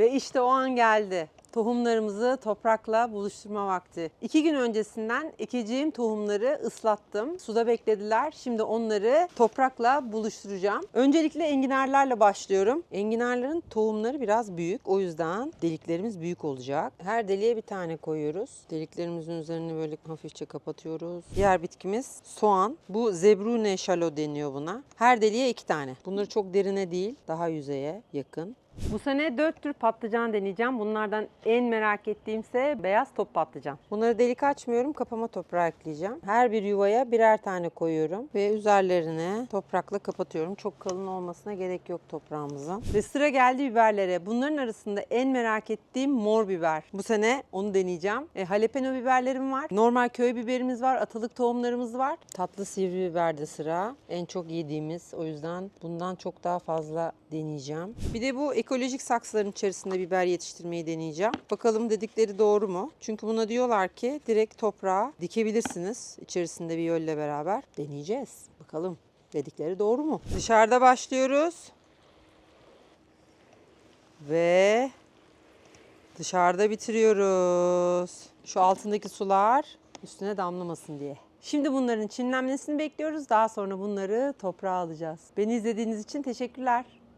Ve işte o an geldi. Tohumlarımızı toprakla buluşturma vakti. İki gün öncesinden ekeceğim tohumları ıslattım. Suda beklediler. Şimdi onları toprakla buluşturacağım. Öncelikle enginarlarla başlıyorum. Enginarların tohumları biraz büyük. O yüzden deliklerimiz büyük olacak. Her deliğe bir tane koyuyoruz. Deliklerimizin üzerini böyle hafifçe kapatıyoruz. Diğer bitkimiz soğan. Bu zebrune şalo deniyor buna. Her deliğe iki tane. Bunları çok derine değil, daha yüzeye yakın. Bu sene dört tür patlıcan deneyeceğim. Bunlardan en merak ettiğimse beyaz top patlıcan. Bunları delik açmıyorum, kapama toprağı ekleyeceğim. Her bir yuvaya birer tane koyuyorum ve üzerlerine toprakla kapatıyorum. Çok kalın olmasına gerek yok toprağımızın. Ve sıra geldi biberlere. Bunların arasında en merak ettiğim mor biber. Bu sene onu deneyeceğim. E, jalapeno biberlerim var. Normal köy biberimiz var. Atalık tohumlarımız var. Tatlı sivri biber de sıra. En çok yediğimiz. O yüzden bundan çok daha fazla deneyeceğim. Bir de bu ekolojik saksıların içerisinde biber yetiştirmeyi deneyeceğim. Bakalım dedikleri doğru mu? Çünkü buna diyorlar ki direkt toprağa dikebilirsiniz içerisinde bir yölle beraber. Deneyeceğiz. Bakalım dedikleri doğru mu? Dışarıda başlıyoruz. Ve dışarıda bitiriyoruz. Şu altındaki sular üstüne damlamasın diye. Şimdi bunların çimlenmesini bekliyoruz. Daha sonra bunları toprağa alacağız. Beni izlediğiniz için teşekkürler.